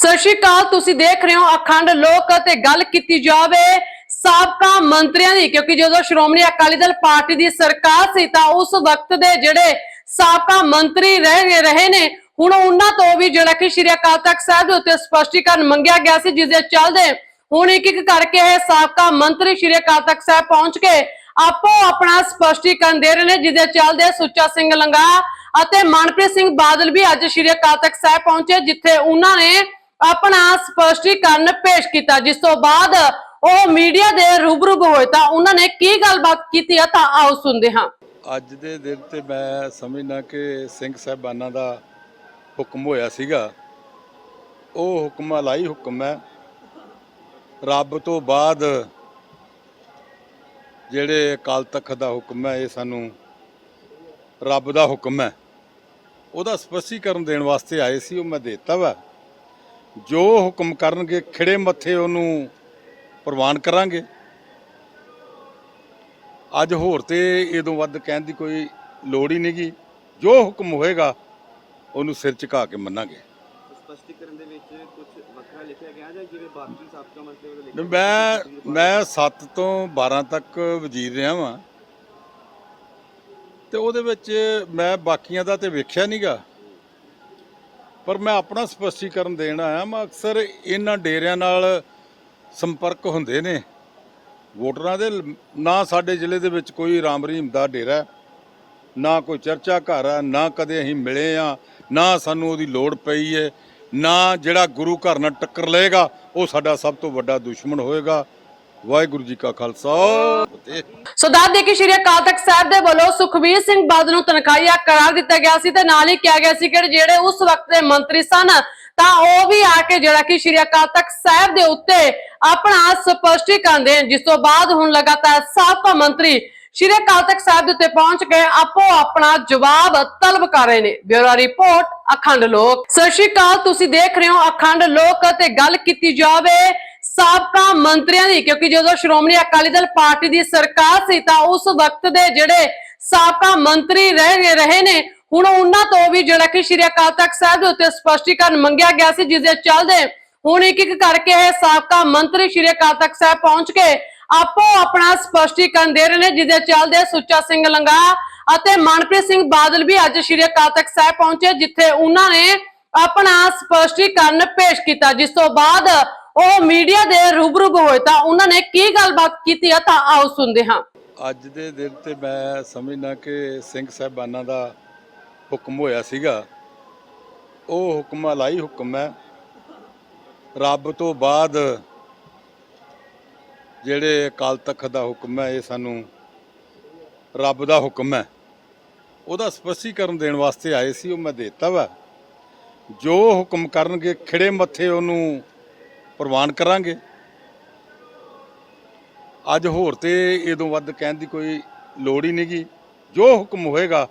ਸਤਿ ਸ਼੍ਰੀ ਅਕਾਲ, ਤੁਸੀਂ ਦੇਖ ਰਹੇ ਹੋ ਅਖੰਡ ਲੋਕ ਤੇ ਗੱਲ ਕੀਤੀ ਜਾਵੇ ਸਾਬਕਾ ਮੰਤਰੀਆਂ ਦੀ, ਕਿਉਂਕਿ ਜਦੋਂ ਸ਼੍ਰੋਮਣੀ ਅਕਾਲੀ ਦਲ ਪਾਰਟੀ ਦੀ ਸਰਕਾਰ ਸੀ ਤਾਂ ਉਸ ਵਕਤ ਦੇ ਜਿਹੜੇ ਸਾਬਕਾ ਮੰਤਰੀ ਰਹੇ ਰਹੇ ਨੇ, ਹੁਣ ਉਹਨਾਂ ਤੋਂ ਵੀ ਜਿਹੜਾ ਕਿ ਸ਼੍ਰੀ ਅਕਾਲ ਤਖਤ ਸਾਹਿਬ ਦੇ ਉੱਤੇ ਸਪਸ਼ਟੀਕਰਨ ਮੰਗਿਆ ਗਿਆ ਸੀ, ਜਿਸ ਦੇ ਚੱਲਦੇ ਹੁਣ ਇੱਕ ਇੱਕ ਕਰਕੇ ਇਹ ਸਾਬਕਾ ਮੰਤਰੀ ਸ਼੍ਰੀ ਅਕਾਲ ਤਖਤ ਸਾਹਿਬ ਪਹੁੰਚ ਕੇ ਆਪੋ ਆਪਣਾ ਸਪਸ਼ਟੀਕਰਨ ਦੇ ਰਹੇ ਨੇ, ਜਿਸ ਦੇ ਚੱਲਦੇ ਸੁੱਚਾ ਸਿੰਘ ਲੰਗਾ ਅਤੇ ਮਨਪ੍ਰੀਤ ਸਿੰਘ ਬਾਦਲ ਵੀ ਅੱਜ ਸ਼੍ਰੀ ਅਕਾਲ ਤਖਤ ਸਾਹਿਬ ਪਹੁੰਚੇ, ਜਿੱਥੇ ਉਹਨਾਂ ਨੇ ਆਪਣਾ ਸਪਸ਼ਟੀਕਰਨ ਪੇਸ਼ ਕੀਤਾ। ਜਿਸ ਤੋਂ ਬਾਅਦ ਉਹ ਮੀਡੀਆ ਦੇ ਰੂਬਰੂ ਹੋਏ ਤਾਂ ਉਹਨਾਂ ਨੇ ਕੀ ਗੱਲਬਾਤ ਕੀਤੀ ਆ ਤਾਂ ਆਓ ਸੁਣਦੇ ਹਾਂ। ਅੱਜ ਦੇ ਦਿਨ ਤੇ ਮੈਂ ਸਮਝਦਾ ਕਿ ਸਿੰਘ ਸਾਹਿਬਾਨਾਂ ਦਾ ਹੁਕਮ ਹੋਇਆ ਸੀਗਾ। ਉਹ ਹੁਕਮ ਅਲਾਈ ਹੁਕਮ ਹੈ। ਰੱਬ ਤੋਂ ਬਾਅਦ ਜਿਹੜੇ ਅਕਾਲ ਤਖਤ ਦਾ ਹੁਕਮ ਹੈ, ਇਹ ਸਾਨੂੰ ਰੱਬ ਦਾ ਹੁਕਮ ਹੈ। ਉਹਦਾ ਸਪਸ਼ਟੀਕਰਨ ਦੇਣ ਵਾਸਤੇ ਆਏ ਸੀ, ਉਹ ਮੈਂ ਦੇਤਾ ਵਾ। ਜੋ ਹੁਕਮ ਕਰਨਗੇ ਖਿੜੇ ਮੱਥੇ ਉਹਨੂੰ ਪ੍ਰਵਾਨ ਕਰਾਂਗੇ। ਅੱਜ ਹੋਰ ਤੇ ਇਦੋਂ ਵੱਧ ਕਹਿਣ ਦੀ ਕੋਈ ਲੋੜ ਹੀ ਨਹੀਂਗੀ ਜੋ ਹੁਕਮ ਹੋਏਗਾ ਉਹਨੂੰ ਸਿਰ ਝੁਕਾ ਕੇ ਮੰਨਾਂਗੇ। ਸਪਸ਼ਟੀਕਰਨ ਦੇ ਵਿੱਚ ਕੁਝ ਵੱਖਰਾ ਲਿਖਿਆ ਗਿਆ ਜਾਂ ਜਿਵੇਂ ਬਾਕੀ ਸਾਬਕਾ ਮੰਤਰੀ ਵੱਲੋਂ ਲਿਖਿਆ ਮੈਂ ਮੈਂ 7 ਤੋਂ 12 ਤੱਕ ਵਜ਼ੀਰ ਰਿਹਾ ਵਾਂ। ਤੇ ਉਹਦੇ ਵਿੱਚ ਮੈਂ ਬਾਕੀਆਂ ਦਾ ਤੇ ਵੇਖਿਆ ਨਹੀਂਗਾ ਪਰ ਮੈਂ ਆਪਣਾ ਸਪਸ਼ਟੀਕਰਨ ਦੇਣ ਆਇਆ ਮੈਂ ਅਕਸਰ ਇਹਨਾਂ ਡੇਰਿਆਂ ਨਾਲ ਸੰਪਰਕ ਹੁੰਦੇ ਨੇ। ਵੋਟਰਾਂ ਦੇ ਨਾ ਸਾਡੇ ਜ਼ਿਲ੍ਹੇ ਦੇ ਵਿੱਚ ਕੋਈ ਰਾਮ ਰਹੀਮ ਦਾ ਡੇਰਾ ਨਾ ਕੋਈ ਚਰਚਾ ਘਰ ਹੈ, ਨਾ ਕਦੇ ਅਸੀਂ ਮਿਲੇ ਆ, ਨਾ ਸਾਨੂੰ ਉਹਦੀ ਲੋੜ ਪਈ ਹੈ ਨਾ ਜਿਹੜਾ ਗੁਰੂ ਘਰ ਨਾਲ ਟੱਕਰ ਲਏਗਾ, ਉਹ ਸਾਡਾ ਸਭ ਤੋਂ ਵੱਡਾ ਦੁਸ਼ਮਣ ਹੋਏਗਾ। ਵਾਹਿਗੁਰੂ ਜੀ ਕਾ ਖਾਲਸਾ। ਫਤਿਹ ਸੋ ਦੱਸ ਦੇ ਕਿ ਸ਼੍ਰੀ ਅਕਾਲ ਤਖਤ ਸਾਹਿਬ ਦੇ ਵੱਲੋਂ ਸੁਖਬੀਰ ਸਿੰਘ ਬਾਦਲ ਨੂੰ ਤਨਖਾਹੀਆ ਕਰਾਰ ਦਿੱਤਾ ਗਿਆ ਸੀ ਤੇ ਨਾਲ ਹੀ ਕਿਹਾ ਗਿਆ ਸੀ ਕਿ ਜਿਹੜੇ ਉਸ ਵਕਤ ਦੇ ਮੰਤਰੀ ਸਨ, ਤਾਂ ਉਹ ਵੀ ਆ ਕੇ ਜਿਹੜਾ ਕਿ ਸ਼੍ਰੀ ਅਕਾਲ ਤਖਤ ਸਾਹਿਬ ਦੇ ਉੱਤੇ ਆਪਣਾ ਸਪਸ਼ਟੀਕਰਨ ਦੇਣ, ਜਿਸ ਤੋਂ ਬਾਅਦ ਹੁਣ ਲਗਾਤਾਰ ਸਾਬਕਾ ਮੰਤਰੀ ਸ਼੍ਰੀ ਅਕਾਲ ਤਖਤ ਸਾਹਿਬ ਦੇ ਉੱਤੇ ਪਹੁੰਚ ਕੇ ਆਪੋ ਆਪਣਾ ਜਵਾਬ ਤਲਬ ਕਰ ਰਹੇ ਨੇ। ਬਿਊਰੋ ਰਿਪੋਰਟ, ਅਖੰਡ ਲੋਕ। ਸਤਿ ਸ਼੍ਰੀ ਅਕਾਲ, ਤੁਸੀਂ ਦੇਖ ਰਹੇ ਹੋ ਅਖੰਡ ਲੋਕ ਤੇ ਗੱਲ ਕੀਤੀ ਜਾਵੇ ਸਾਬਕਾ ਮੰਤਰੀਆਂ ਦੀ, ਕਿਉਂਕਿ ਜਦੋਂ ਸ਼੍ਰੋਮਣੀ ਅਕਾਲੀ ਦਲ ਪਾਰਟੀ ਦੀ ਸਰਕਾਰ ਸੀ ਤਾਂ ਉਸ ਵਕਤ ਦੇ ਜਿਹੜੇ ਸਾਬਕਾ ਮੰਤਰੀ ਰਹੇ ਰਹੇ ਨੇ, ਹੁਣ ਉਹਨਾਂ ਤੋਂ ਵੀ ਜਿਹੜਾ ਕਿ ਸ਼੍ਰੀ ਅਕਾਲ ਤਖਤ ਸਾਹਿਬ ਦੇ ਉੱਤੇ ਸਪਸ਼ਟੀਕਰਨ ਮੰਗਿਆ ਗਿਆ ਸੀ, ਜਿਸ ਦੇ ਚੱਲਦੇ ਹੁਣ ਇੱਕ ਇੱਕ ਕਰਕੇ ਇਹ ਸਾਬਕਾ ਮੰਤਰੀ ਸ਼੍ਰੀ ਅਕਾਲ ਤਖਤ ਸਾਹਿਬ ਪਹੁੰਚ ਕੇ ਆਪੋ ਆਪਣਾ ਸਪਸ਼ਟੀਕਰਨ ਦੇ ਰਹੇ ਨੇ, ਜਿਸ ਦੇ ਚੱਲਦੇ ਸੁੱਚਾ ਸਿੰਘ ਲੰਗਾ ਅਤੇ ਮਨਪ੍ਰੀਤ ਸਿੰਘ ਬਾਦਲ ਵੀ ਅੱਜ ਸ਼੍ਰੀ ਅਕਾਲ ਤਖਤ ਸਾਹਿਬ ਪਹੁੰਚੇ, ਜਿੱਥੇ ਉਹਨਾਂ ਨੇ ਆਪਣਾ ਸਪਸ਼ਟੀਕਰਨ ਪੇਸ਼ ਕੀਤਾ, ਜਿਸ ਤੋਂ ਬਾਅਦ ਉਹ ਮੀਡੀਆ ਦੇ ਰੂਬਰੂ ਹੋਏ ਤਾਂ ਉਹਨਾਂ ਨੇ ਕੀ ਗੱਲਬਾਤ ਕੀਤੀ ਆ ਤਾਂ ਆਓ ਸੁਣਦੇ ਹਾਂ। ਅੱਜ ਦੇ ਦਿਨ ਤੇ ਮੈਂ ਸਮਝਦਾ ਕਿ ਸਿੰਘ ਸਾਹਿਬਾਨਾਂ ਦਾ ਹੁਕਮ ਹੋਇਆ ਸੀਗਾ। ਉਹ ਹੁਕਮ ਅਲਾਈ ਹੁਕਮ ਹੈ। ਰੱਬ ਤੋਂ ਬਾਅਦ ਜਿਹੜੇ ਅਕਾਲ ਤਖਤ ਦਾ ਹੁਕਮ ਹੈ, ਇਹ ਸਾਨੂੰ ਰੱਬ ਦਾ ਹੁਕਮ ਹੈ। ਉਹਦਾ ਸਪਸ਼ਟੀਕਰਨ ਦੇਣ ਵਾਸਤੇ ਆਏ ਸੀ, ਉਹ ਮੈਂ ਦੇਤਾ ਵਾ। ਜੋ ਹੁਕਮ ਕਰਨਗੇ, ਖਿੜੇ ਮੱਥੇ ਉਹਨੂੰ ਪ੍ਰਵਾਨ ਕਰਾਂਗੇ। ਅੱਜ ਹੋਰ ਤੇ ਇਦੋਂ ਵੱਧ ਕਹਿਣ ਦੀ ਕੋਈ ਲੋੜ ਹੀ ਨਹੀਂਗੀ। ਜੋ ਹੁਕਮ ਹੋਏਗਾ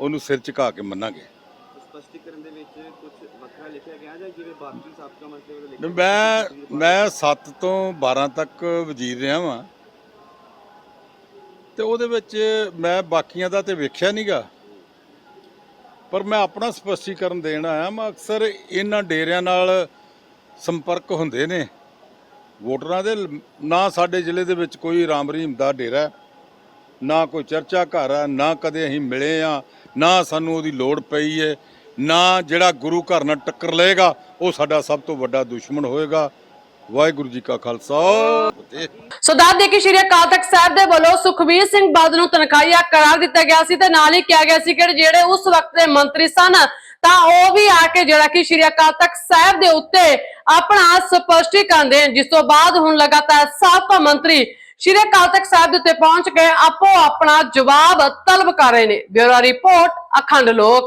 ਉਹਨੂੰ ਸਿਰ ਝੁਕਾ ਕੇ ਮੰਨਾਂਗੇ। ਸਪਸ਼ਟੀਕਰਨ ਦੇ ਵਿੱਚ ਕੁਝ ਵੱਖਰਾ ਲਿਖਿਆ ਗਿਆ ਜਾਂ ਜਿਵੇਂ ਬਾਕੀ ਸਾਬਕਾ ਮੰਤਰੀ ਵੱਲੋਂ ਲਿਖਿਆ ਮੈਂ ਮੈਂ 7 ਤੋਂ 12 ਤੱਕ ਵਜ਼ੀਰ ਰਿਹਾ ਵਾਂ। ਤੇ ਉਹਦੇ ਵਿੱਚ ਮੈਂ ਬਾਕੀਆਂ ਦਾ ਤੇ ਵੇਖਿਆ ਨਹੀਂਗਾ। ਪਰ ਮੈਂ ਆਪਣਾ ਸਪਸ਼ਟੀਕਰਨ ਦੇਣ ਆਇਆ ਮੈਂ ਅਕਸਰ ਇਹਨਾਂ ਡੇਰਿਆਂ ਨਾਲ ਸੰਪਰਕ ਹੁੰਦੇ ਨੇ। ਵੋਟਰਾਂ ਦੇ ਨਾ ਸਾਡੇ ਜ਼ਿਲ੍ਹੇ ਦੇ ਵਿੱਚ ਕੋਈ ਰਾਮ ਰਹੀਮ ਦਾ ਡੇਰਾ ਨਾ ਕੋਈ ਚਰਚਾ ਘਰ ਹੈ, ਨਾ ਕਦੇ ਅਸੀਂ ਮਿਲੇ ਆ ਨਾ ਸਾਨੂੰ ਉਹਦੀ ਲੋੜ ਪਈ ਹੈ ਨਾ ਜਿਹੜਾ ਗੁਰੂ ਘਰ ਨਾਲ ਟੱਕਰ ਲਏਗਾ, ਉਹ ਸਾਡਾ ਸਭ ਤੋਂ ਵੱਡਾ ਦੁਸ਼ਮਣ ਹੋਏਗਾ। ਵਾਹਿਗੁਰੂ ਜੀ ਕਾ ਖਾਲਸਾ। ਸੋ ਦੱਸ ਦੇ ਕਿ ਸ਼੍ਰੀ ਅਕਾਲ ਤਖਤ ਸਾਹਿਬ ਦੇ ਵੱਲੋਂ ਸੁਖਬੀਰ ਸਿੰਘ ਬਾਦਲ ਨੂੰ ਤਨਖਾਹੀਆ ਕਰਾਰ ਦਿੱਤਾ ਗਿਆ ਸੀ ਤੇ ਨਾਲ ਹੀ ਕਿਹਾ ਗਿਆ ਸੀ ਕਿ ਜਿਹੜੇ ਉਸ ਵਕਤ ਦੇ ਮੰਤਰੀ ਸਨ ਤਾਂ ਉਹ ਵੀ ਆ ਕੇ ਜਿਹੜਾ ਕਿ ਸ਼੍ਰੀ ਅਕਾਲ ਤਖਤ ਸਾਹਿਬ ਦੇ ਉੱਤੇ ਆਪਣਾ ਸਪਸ਼ਟੀਕਰਨ ਦੇਣ, ਜਿਸ ਤੋਂ ਬਾਅਦ ਹੁਣ ਲਗਾਤਾਰ ਸਾਬਕਾ ਮੰਤਰੀ ਸ਼੍ਰੀ ਅਕਾਲ ਤਖਤ ਸਾਹਿਬ ਦੇ ਉੱਤੇ ਪਹੁੰਚ ਕੇ ਆਪੋ ਆਪਣਾ ਜਵਾਬ ਤਲਬ ਕਰ ਰਹੇ ਨੇ। ਬਿਊਰੋ ਰਿਪੋਰਟ, ਅਖੰਡ ਲੋਕ।